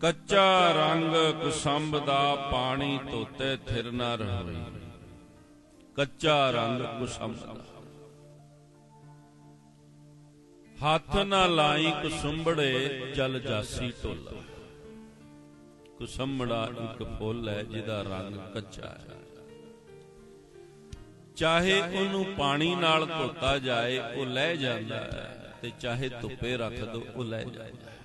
ਕੱਚਾ ਰੰਗ ਕੁਸੰਭ ਦਾ ਪਾਣੀ ਧੋਤੇ ਥਿਰ ਨਾ ਰਹੀ। ਕੱਚਾ ਰੰਗ ਕੁਸੰਭ ਦਾ। ਹੱਥ ਨਾ ਲਾਈ ਕੁਸੁੰਬੜੇ ਜਲ ਜਾਸੀ ਢੋਲਾ। ਕੁਸੰਬੜਾ ਇੱਕ ਫੁੱਲ ਹੈ, ਜਿਹਦਾ ਰੰਗ ਕੱਚਾ ਹੈ। ਚਾਹੇ ਉਹਨੂੰ ਪਾਣੀ ਨਾਲ ਧੋਤਾ ਜਾਏ, ਉਹ ਲੈ ਜਾਂਦਾ ਹੈ, ਤੇ ਚਾਹੇ ਧੁੱਪੇ ਰੱਖ ਦੋ, ਉਹ ਲੈ ਜਾਂਦਾ ਹੈ।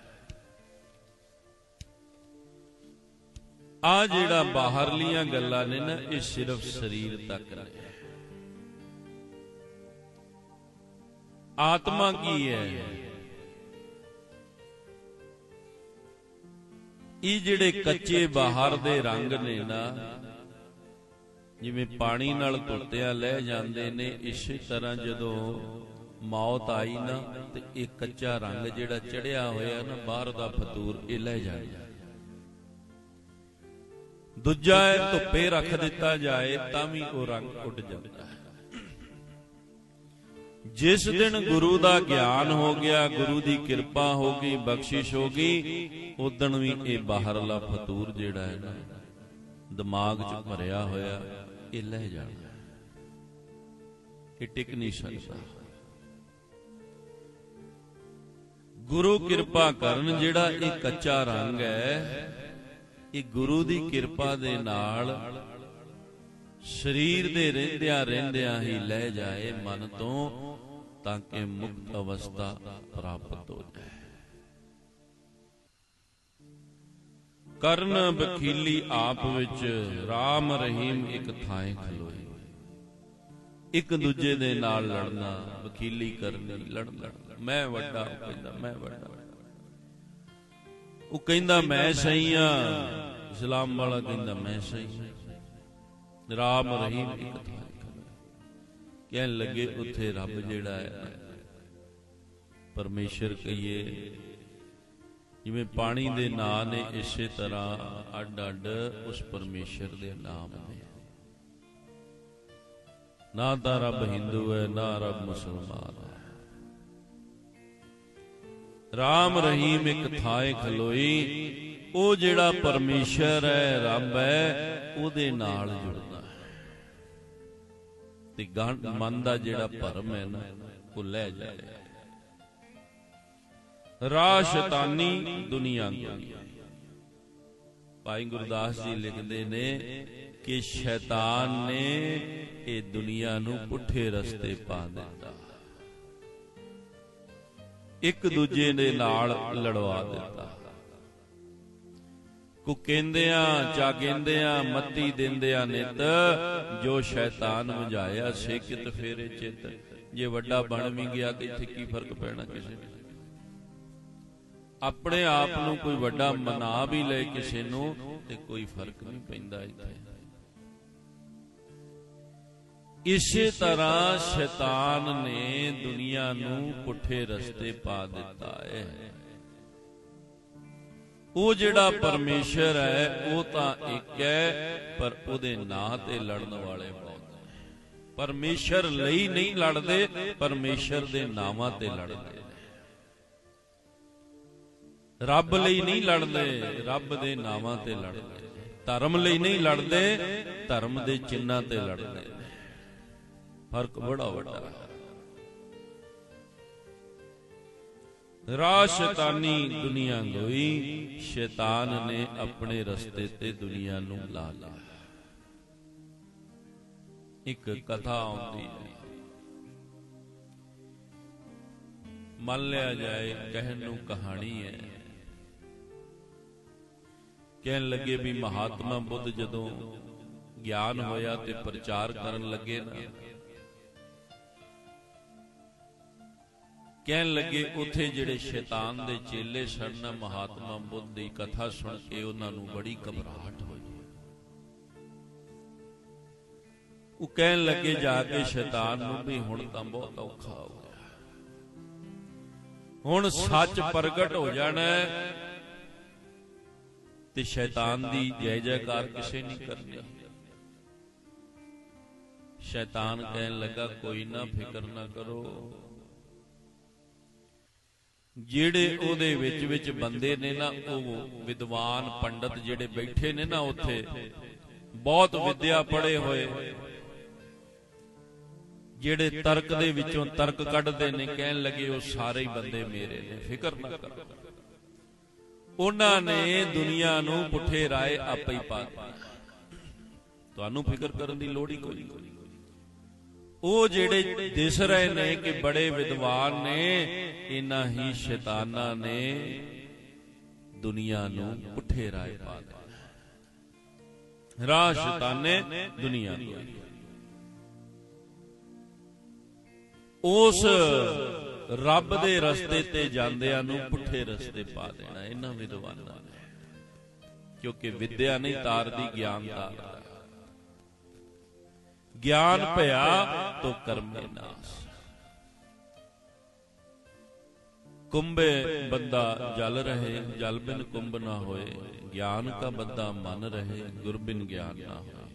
ਆ ਜਿਹੜਾ ਬਾਹਰਲੀਆਂ ਗੱਲਾਂ ਨੇ ਨਾ, ਇਹ ਸਿਰਫ ਸਰੀਰ ਤੱਕ ਨੇ। ਆਤਮਾ ਕੀ ਹੈ? ਇਹ ਜਿਹੜੇ ਕੱਚੇ ਬਾਹਰ ਦੇ ਰੰਗ ਨੇ ਨਾ, ਜਿਵੇਂ ਪਾਣੀ ਨਾਲ ਧੋਤਿਆ ਲੈ ਜਾਂਦੇ ਨੇ, ਇਸੇ ਤਰ੍ਹਾਂ ਜਦੋਂ ਮੌਤ ਆਈ ਨਾ, ਤੇ ਇਹ ਕੱਚਾ ਰੰਗ ਜਿਹੜਾ ਚੜਿਆ ਹੋਇਆ ਨਾ, ਬਾਹਰ ਦਾ ਫਤੂਰ, ਇਹ ਲੈ ਜਾਂਦਾ। ਦੂਜਾ ਹੈ, ਧੁੱਪੇ ਰੱਖ ਦਿੱਤਾ ਜਾਏ, ਤਾਂ ਵੀ ਉਹ ਰੰਗ ਉੱਡ ਜਾਂਦਾ ਹੈ। ਜਿਸ ਦਿਨ ਗੁਰੂ ਦਾ ਗਿਆਨ ਹੋ ਗਿਆ, ਗੁਰੂ ਦੀ ਕਿਰਪਾ ਹੋ ਗਈ, ਬਖਸ਼ਿਸ਼ ਹੋ ਗਈ, ਉਦਣ ਵੀ ਇਹ ਬਾਹਰਲਾ ਫਤੂਰ ਜਿਹੜਾ ਹੈ ਨਾ, ਦਿਮਾਗ 'ਚ ਭਰਿਆ ਹੋਇਆ, ਇਹ ਲੈ ਜਾਣਾ ਇਹ ਟਿਕ ਨਹੀਂ ਸਕਦਾ। ਗੁਰੂ ਕਿਰਪਾ ਕਰਨ ਜਿਹੜਾ ਇਹ ਕੱਚਾ ਰੰਗ ਹੈ ਇਹ ਗੁਰੂ ਦੀ ਕਿਰਪਾ ਦੇ ਨਾਲ ਸਰੀਰ ਦੇ ਰਹਿੰਦਿਆਂ ਰਹਿੰਦਿਆਂ ਹੀ ਲੈ ਜਾਏ ਮਨ ਤੋਂ, ਤਾਂ ਕਿ ਮੁਕਤ ਅਵਸਥਾ ਪ੍ਰਾਪਤ ਹੋ ਜਾਏ। ਕਰਨ ਬਖੀਲੀ ਆਪ ਵਿੱਚ RAM ਰਹੀਮ ਇੱਕ ਥਾਂ ਖਲੋਏ ਇੱਕ ਦੂਜੇ ਦੇ ਨਾਲ ਲੜਨਾ, ਵਕੀਲੀ ਕਰਨੀ, ਲੜਨਾ। ਮੈਂ ਵੱਡਾ ਕਹਿੰਦਾ, ਮੈਂ ਵੱਡਾ। ਉਹ ਕਹਿੰਦਾ ਮੈਂ ਸਹੀ ਆ। ਇਸਲਾਮ ਵਾਲਾ ਕਹਿੰਦਾ ਮੈਂ ਸਹੀ। ਹਾਂ ਰਾਮ ਰਹੀਮ ਇੱਕ ਥਾਂ ਕਹਿਣ ਲੱਗੇ, ਉੱਥੇ ਰੱਬ ਜਿਹੜਾ ਹੈ, ਪਰਮੇਸ਼ਰ ਕਹੀਏ, ਜਿਵੇਂ ਪਾਣੀ ਦੇ ਨਾਂ ਨੇ ਇਸੇ ਤਰ੍ਹਾਂ ਅੱਡ ਅੱਡ ਉਸ ਪਰਮੇਸ਼ਰ ਦੇ ਨਾਮ ਨੇ। ਨਾ ਤਾਂ ਰੱਬ ਹਿੰਦੂ ਹੈ, ਨਾ ਰੱਬ ਮੁਸਲਮਾਨ ਹੈ। ਰਾਮ ਰਹੀਮ ਇੱਕ ਥਾਂ ਖਲੋਈ। ਉਹ ਜਿਹੜਾ ਪਰਮੇਸ਼ਰ ਹੈ, ਰੱਬ ਹੈ, ਉਹਦੇ ਨਾਲ ਜੁੜਦਾ ਹੈ। ਤੇ ਮਨ ਦਾ ਜਿਹੜਾ ਭਰਮ ਹੈ ਨਾ, ਉਹ ਲੈ ਜਾਏ ਰਾਹ ਸ਼ੈਤਾਨੀ ਦੁਨੀਆ ਗੋਈ ਭਾਈ ਗੁਰਦਾਸ ਜੀ ਲਿਖਦੇ ਨੇ ਕਿ ਸ਼ੈਤਾਨ ਨੇ ਇਹ ਦੁਨੀਆ ਨੂੰ ਪੁੱਠੇ ਰਸਤੇ ਪਾ ਦਿੱਤਾ। ਇੱਕ ਦੂਜੇ ਦੇ ਨਾਲ ਲੜਵਾ ਦਿੱਤਾ। ਕੋ ਕਹਿੰਦਿਆਂ ਜਾਗਿੰਦਿਆਂ ਮੱਤੀ ਦਿੰਦਿਆਂ ਨਿਤ, ਜੋ ਸ਼ੈਤਾਨ ਵਜਾਇਆ ਸੇ ਕਿਤ ਫੇਰੇ ਚਿੱਤ। ਜੇ ਵੱਡਾ ਬਣ ਵੀ ਗਿਆ ਤੇ ਇੱਥੇ ਕੀ ਫ਼ਰਕ ਪੈਣਾ ਕਿਸੇ ਨੂੰ? ਆਪਣੇ ਆਪ ਨੂੰ ਕੋਈ ਵੱਡਾ ਮਨਾ ਵੀ ਲੈ ਕਿਸੇ ਨੂੰ, ਤੇ ਕੋਈ ਫ਼ਰਕ ਨਹੀਂ ਪੈਂਦਾ ਇੱਥੇ। ਇਸੇ ਤਰ੍ਹਾਂ ਸ਼ੈਤਾਨ ਨੇ ਦੁਨੀਆ ਨੂੰ ਪੁੱਠੇ ਰਸਤੇ ਪਾ ਦਿੱਤਾ ਹੈ। ਉਹ ਜਿਹੜਾ ਪਰਮੇਸ਼ਰ ਹੈ, ਉਹ ਤਾਂ ਇੱਕ ਹੈ, ਪਰ ਉਹਦੇ ਨਾਂ ਤੇ ਲੜਨ ਵਾਲੇ ਬਹੁਤ ਹੈ ਪਰਮੇਸ਼ਰ ਲਈ ਨਹੀਂ ਲੜਦੇ, ਪਰਮੇਸ਼ਰ ਦੇ ਨਾਵਾਂ ਤੇ ਲੜਦੇ ਰੱਬ ਲਈ ਨਹੀਂ ਲੜਦੇ, ਰੱਬ ਦੇ ਨਾਵਾਂ ਤੇ ਲੜਦੇ ਧਰਮ ਲਈ ਨਹੀਂ ਲੜਦੇ, ਧਰਮ ਦੇ ਚਿੰਨ੍ਹਾਂ ਤੇ ਲੜਦੇ ਫ਼ਰਕ ਬੜਾ ਵੱਡਾ ਹੈ। ਰਾਹ ਸ਼ੈਤਾਨੀ ਦੁਨੀਆ ਲੋਈ ਸ਼ੈਤਾਨ ਨੇ ਆਪਣੇ ਰਸਤੇ ਤੇ ਦੁਨੀਆ ਨੂੰ ਲਾ ਲਿਆ। ਇੱਕ ਕਥਾ ਆਉਂਦੀ ਹੈ। ਮੰਨ ਲਿਆ ਜਾਏ, ਕਹਿਣ ਨੂੰ ਕਹਾਣੀ ਹੈ। ਕਹਿਣ ਲੱਗੇ ਵੀ ਮਹਾਤਮਾ ਬੁੱਧ ਜਦੋਂ ਗਿਆਨ ਹੋਇਆ ਤੇ ਪ੍ਰਚਾਰ ਕਰਨ ਲੱਗੇ ਨਾ ਕਹਿਣ ਲੱਗੇ, ਉੱਥੇ ਜਿਹੜੇ ਸ਼ੈਤਾਨ ਦੇ ਚੇਲੇ ਸਨ, ਮਹਾਤਮਾ ਬੁੱਧ ਦੀ ਕਥਾ ਸੁਣ ਕੇ ਉਹਨਾਂ ਨੂੰ ਬੜੀ ਘਬਰਾਹਟ ਹੋਈ। ਉਹ ਕਹਿਣ ਲੱਗੇ, ਜਾ ਕੇ ਸ਼ੈਤਾਨ ਨੂੰ ਵੀ ਹੁਣ ਤਾਂ ਬਹੁਤ ਔਖਾ ਹੋ ਗਿਆ। ਹੁਣ ਸੱਚ ਪ੍ਰਗਟ ਹੋ ਜਾਣਾ ਤੇ ਸ਼ੈਤਾਨ ਦੀ ਜੈ ਜੈਕਾਰ ਕਿਸੇ ਨਹੀਂ ਕਰਨੀ। ਸ਼ੈਤਾਨ ਕਹਿਣ ਲੱਗਾ, ਕੋਈ ਨਾ, ਫਿਕਰ ਨਾ ਕਰੋ। ਜਿਹੜੇ ਉਹਦੇ ਵਿੱਚ ਵਿੱਚ ਬੰਦੇ ਨੇ ਨਾ, ਉਹ ਵਿਦਵਾਨ ਪੰਡਤ ਜਿਹੜੇ ਬੈਠੇ ਨੇ ਨਾ ਉੱਥੇ, ਬਹੁਤ ਵਿਦਿਆ ਪੜ੍ਹੇ ਹੋਏ। ਜਿਹੜੇ ਤਰਕ ਦੇ ਵਿੱਚੋਂ ਤਰਕ ਕੱਢਦੇ ਨੇ, ਕਹਿਣ ਲੱਗੇ ਉਹ ਸਾਰੇ ਹੀ ਬੰਦੇ ਮੇਰੇ ਨੇ, ਫਿਕਰ ਨਾ ਕਰੋ। ਉਹਨਾਂ ਨੇ ਦੁਨੀਆ ਨੂੰ ਪੁੱਠੇ ਰਾਏ ਆਪੇ ਹੀ ਪਾ ਦਿੱਤੇ। ਤੁਹਾਨੂੰ ਫਿਕਰ ਕਰਨ ਦੀ ਲੋੜ ਹੀ ਕੋਈ ਨਹੀਂ ਉਹ ਜਿਹੜੇ ਦਿਸ ਰਹੇ ਨੇ ਕਿ ਬੜੇ ਵਿਦਵਾਨ ਨੇ, ਇਹਨਾਂ ਹੀ ਸ਼ੈਤਾਨਾਂ ਨੇ ਦੁਨੀਆ ਨੂੰ ਪੁੱਠੇ ਰਾਏ ਪਾ ਦਿੱਤੇ। ਰਾਹ ਸ਼ੈਤਾਨੇ ਦੁਨੀਆ ਨੂੰ ਉਸ ਰੱਬ ਦੇ ਰਸਤੇ ਤੇ ਜਾਂਦਿਆਂ ਨੂੰ ਪੁੱਠੇ ਰਸਤੇ ਪਾ ਦੇਣਾ ਇਹਨਾਂ ਵਿਦਵਾਨਾਂ ਨੇ। ਕਿਉਂਕਿ ਵਿਦਿਆ ਨਹੀਂ, ਤਾਰਦੀ ਗਿਆਨ ਤਾਰਦਾ। ਗਿਆਨ ਭਇਆ ਤੋ ਕਰਮੇ ਨਾਸ। ਕੁੰਭੇ ਬੰਦਾ ਜਲ ਰਹੇ ਜਲ ਬਿਨ ਕੁੰਭ ਨਾ ਹੋਏ ਗਿਆਨ ਕਾ ਬੰਦਾ ਮਨ ਰਹੇ ਗੁਰ ਬਿਨ ਗਿਆਨ ਨਾ ਹੋਏ।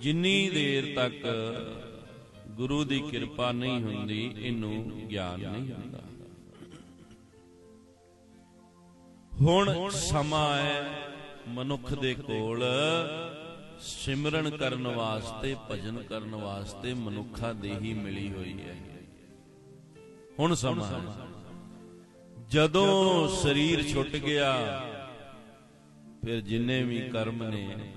ਜਿੰਨੀ ਦੇਰ ਤੱਕ ਗੁਰੂ ਦੀ ਕਿਰਪਾ ਨਹੀਂ ਹੁੰਦੀ ਇਹਨੂੰ ਗਿਆਨ ਨਹੀਂ ਹੁੰਦਾ। ਹੁਣ ਸਮਾਂ ਹੈ ਮਨੁੱਖ ਦੇ ਕੋਲ। ਸਿਮਰਨ ਕਰਨ ਵਾਸਤੇ, ਭਜਨ ਕਰਨ ਵਾਸਤੇ ਮਨੁੱਖਾਂ ਦੇ ਹੀ ਮਿਲੀ ਹੋਈ ਹੈ। ਹੁਣ ਸਮਾਂ ਜਦੋਂ ਸਰੀਰ ਛੁੱਟ ਗਿਆ, ਫਿਰ ਜਿੰਨੇ ਵੀ ਕਰਮ ਨੇ,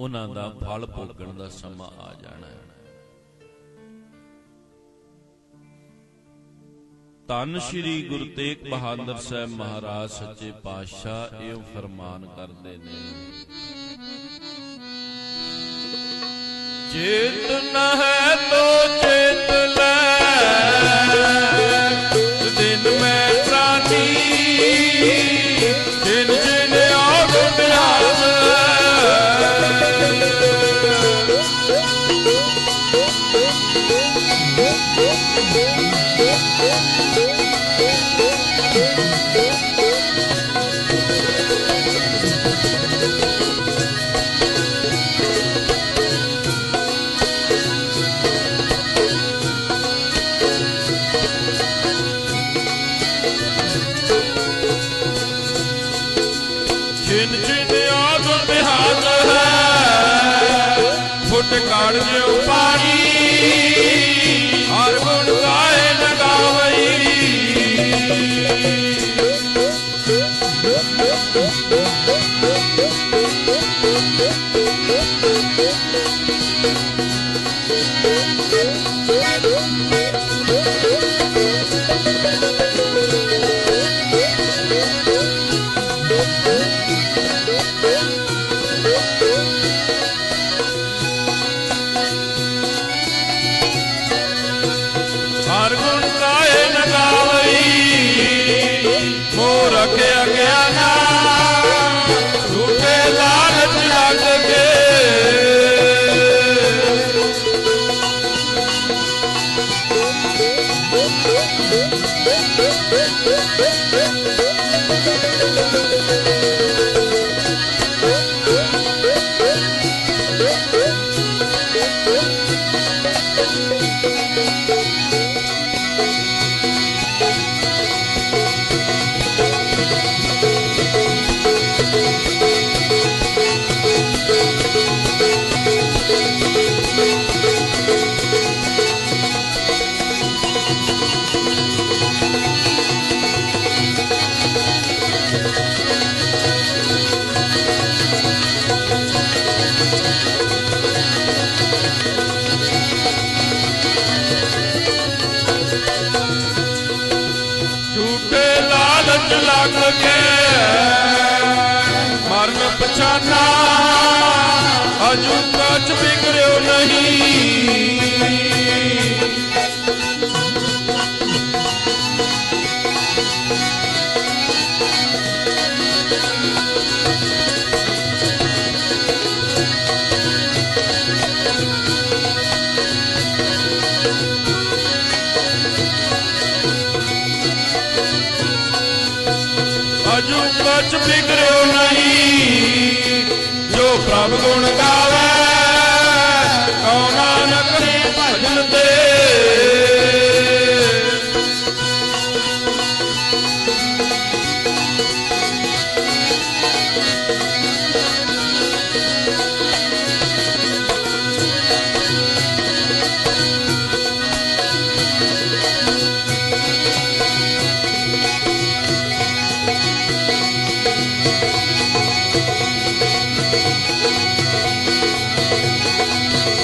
ਉਹਨਾਂ ਦਾ ਫਲ ਭੋਗਣ ਦਾ ਸਮਾਂ ਆ ਜਾਣਾ ਹੈ। ਤਨ ਸ਼੍ਰੀ ਗੁਰੂ ਤੇਗ ਬਹਾਦਰ ਸਾਹਿਬ ਮਹਾਰਾਜ, ਸੱਚੇ ਪਾਤਸ਼ਾਹ, ਇਹ ਫਰਮਾਨ ਕਰਦੇ ਨੇ। ਚੇਤ ਨ ਤੋ Música